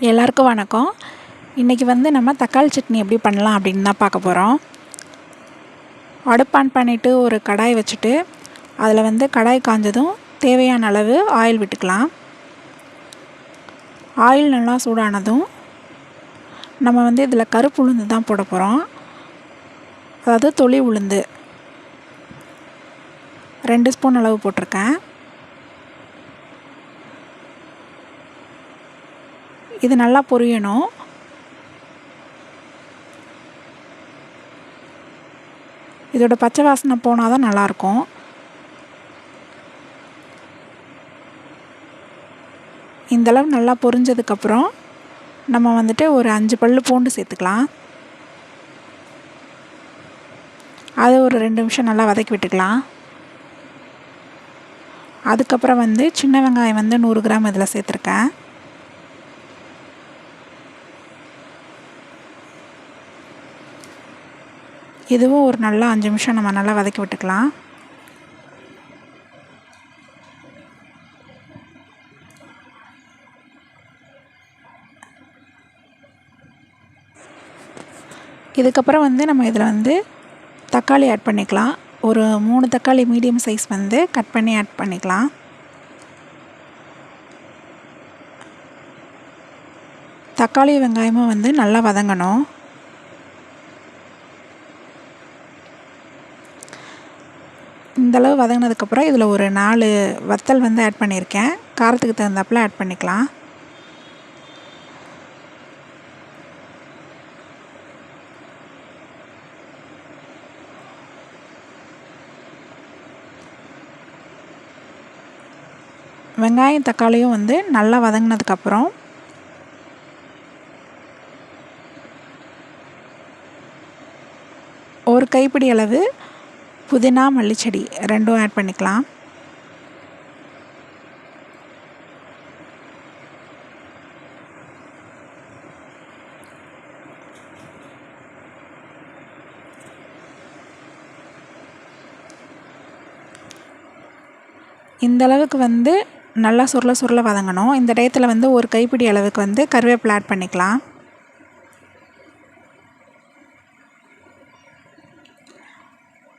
எல்லாருக்கும் வணக்கம். இன்றைக்கி வந்து நம்ம தக்காளி சட்னி எப்படி பண்ணலாம் அப்படின்னு தான் பார்க்க போகிறோம் அடுப்பு ஆன் பண்ணிவிட்டு ஒரு கடாய் வச்சுட்டு அதில் வந்து கடாய் காஞ்சதும் தேவையான அளவு ஆயில் விட்டுக்கலாம். ஆயில் நல்லா சூடானதும் நம்ம வந்து இதில் கருப்பு உளுந்து தான் போட போகிறோம் அதாவது தொளி உளுந்து. ரெண்டு ஸ்பூன் அளவு போட்டிருக்கேன். இது நல்லா பொரியணும். இதோட பச்சை வாசனை போனால் தான் நல்லாயிருக்கும். இந்தளவு நல்லா பொரிஞ்சதுக்கப்புறம் நம்ம வந்துட்டு ஒரு அஞ்சு பல் பூண்டு சேர்த்துக்கலாம். அது ஒரு ரெண்டு நிமிஷம் நல்லா வதக்கி விட்டுக்கலாம். அதுக்கப்புறம் வந்து சின்ன வெங்காயம் வந்து நூறு கிராம் இதில் சேர்த்துருக்கேன். இதுவும் ஒரு நல்லா அஞ்சு நிமிஷம் நம்ம நல்லா வதக்கி விட்டுக்கலாம். இதுக்கப்புறம் வந்து நம்ம இதில் வந்து தக்காளி ஆட் பண்ணிக்கலாம். ஒரு மூணு தக்காளி மீடியம் சைஸ் வந்து கட் பண்ணி ஆட் பண்ணிக்கலாம். தக்காளி வெங்காயமும் வந்து நல்லா வதங்கணும். இந்தளவு வதங்கினதுக்கப்புறம் இதில் ஒரு நாலு வத்தல் வந்து ஆட் பண்ணியிருக்கேன். காரத்துக்கு தகுந்தாப்பில் ஆட் பண்ணிக்கலாம். வெங்காயம் தக்காளியும் வந்து நல்லா வதங்கினதுக்கப்புறம் ஒரு கைப்பிடி அளவு புதினா மல்லிச்செடி ரெண்டும் ஆட் பண்ணிக்கலாம். இந்த அளவுக்கு வந்து நல்லா சுருள சுருள வதங்கணும். இந்த டயத்தில் வந்து ஒரு கைப்பிடி அளவுக்கு வந்து கருவேப்பிலை ஆட் பண்ணிக்கலாம்.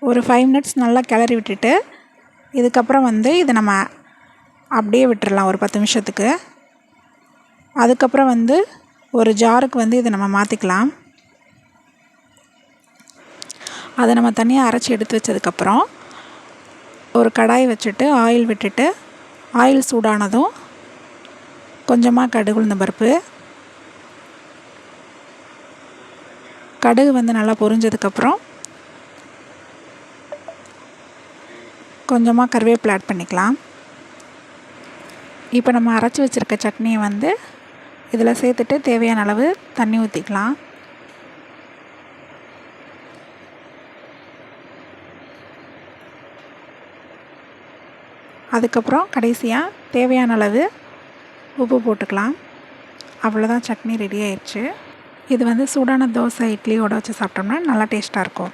ஒரு ஃபைவ் மினிட்ஸ் நல்லா கிளறி விட்டுட்டு இதுக்கப்புறம் வந்து இதை நம்ம அப்படியே விட்டுடலாம் ஒரு பத்து நிமிஷத்துக்கு. அதுக்கப்புறம் வந்து ஒரு ஜாருக்கு வந்து இதை நம்ம மாற்றிக்கலாம் அதை நம்ம தனியாக அரைச்சி எடுத்து வச்சதுக்கப்புறம் ஒரு கடாய் வச்சுட்டு ஆயில் விட்டுட்டு ஆயில் சூடானதும் கொஞ்சமாக கடுகு உளுந்த பருப்பு. கடுகு வந்து நல்லா பொரிஞ்சதுக்கப்புறம் கொஞ்சமாக கருவேப்பிலை ஆட் பண்ணிக்கலாம். இப்போ நம்ம அரைச்சி வச்சுருக்க சட்னியை வந்து இதில் சேர்த்துட்டு தேவையான அளவு தண்ணி ஊற்றிக்கலாம் அதுக்கப்புறம் கடைசியாக தேவையான அளவு உப்பு போட்டுக்கலாம். அவ்வளோதான் சட்னி ரெடி ஆயிடுச்சு. இது வந்து சூடான தோசை இட்லியோடு வச்சு சாப்பிட்டோம்னா நல்லா டேஸ்ட்டாக இருக்கும்.